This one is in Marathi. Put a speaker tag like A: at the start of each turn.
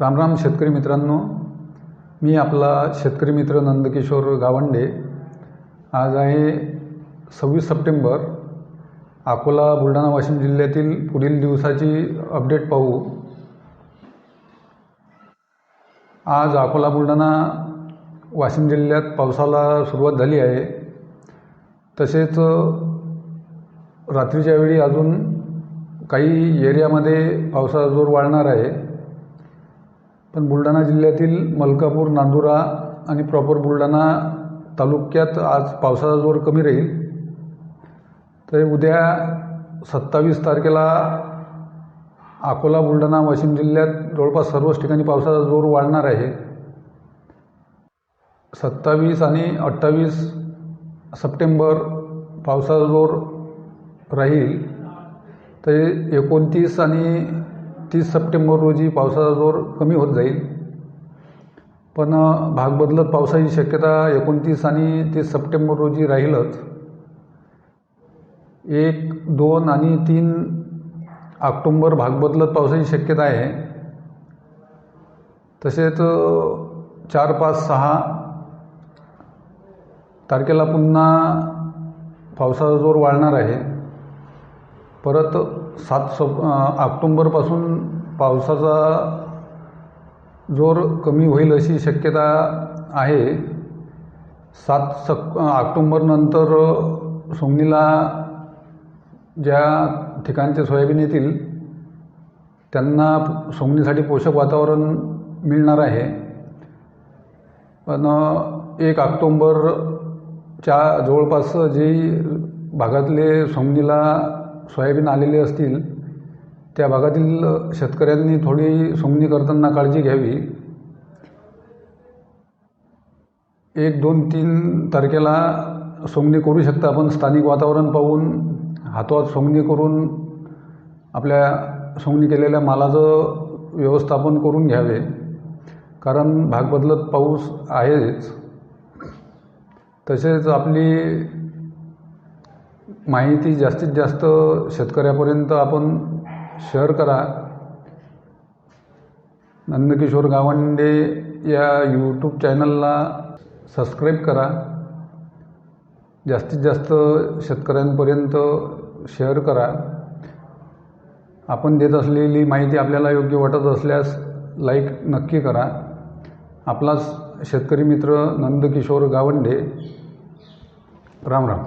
A: रामराम शेतकरी मित्रांनो मी आपला शेतकरी मित्र नंदकिशोर गावंडे. आज आहे सव्वीस सप्टेंबर. अकोला बुलढाणा वाशिम जिल्ह्यातील पुढील दिवसाची अपडेट पाहू. आज अकोला बुलढाणा वाशिम जिल्ह्यात पावसाला सुरुवात झाली आहे. तसेच रात्रीच्या वेळी अजून काही एरियामध्ये पावसाचा जोर वाढणार आहे. पण बुलढाणा जिल्ह्यातील मलकापूर नांदुरा आणि प्रॉपर बुलढाणा तालुक्यात आज पावसाचा जोर कमी राहील. तर उद्या सत्तावीस तारखेला अकोला बुलढाणा वाशिम जिल्ह्यात जवळपास सर्वच ठिकाणी पावसाचा जोर वाढणार आहे. सत्तावीस आणि अठ्ठावीस सप्टेंबर पावसाचा जोर राहील. तर एकोणतीस आणि तीस सप्टेंबर रोजी पावसाचा जोर कमी होत जाईल. पण भाग बदलत पावसाची शक्यता एकोणतीस आणि तीस सप्टेंबर रोजी राहीलच. एक दोन आणि तीन ऑक्टोंबर भाग बदलत पावसाची शक्यता आहे. तसेच चार पाच सहा तारखेला पुन्हा पावसाचा जोर वाढणार आहे. परत सात सप ऑक्टोंबरपासून पावसाचा जोर कमी होईल अशी शक्यता आहे. सात सप ऑक्टोंबरनंतर सोमनीला ज्या ठिकाणचे सोयाबीन येतील त्यांना सोंगणीसाठी पोषक वातावरण मिळणार आहे. पण एक ऑक्टोंबरच्या जवळपास जी भागातले सोंगणीला सोयाबीन आलेले असतील त्या भागातील शेतकऱ्यांनी थोडी सोंगणी करताना काळजी घ्यावी. एक दोन तीन तारखेला सोंगणी करू शकता आपण. स्थानिक वातावरण पाहून हातोहात सोंगणी करून आपल्या सोंगणी केलेल्या मालाचं व्यवस्थापन करून घ्यावे. कारण भाग बदलत पाऊस आहेच. तसेच आपली माहिती जास्तीत जास्त शेतकऱ्यापर्यंत आपण शेअर करा. नंदकिशोर गावंडे या यूट्यूब चॅनलला सबस्क्राईब करा. जास्तीत जास्त शेतकऱ्यांपर्यंत शेअर करा. आपण देत असलेली माहिती आपल्याला योग्य वाटत असल्यास लाईक नक्की करा. आपलाच शेतकरी मित्र नंदकिशोर गावंडे. राम राम.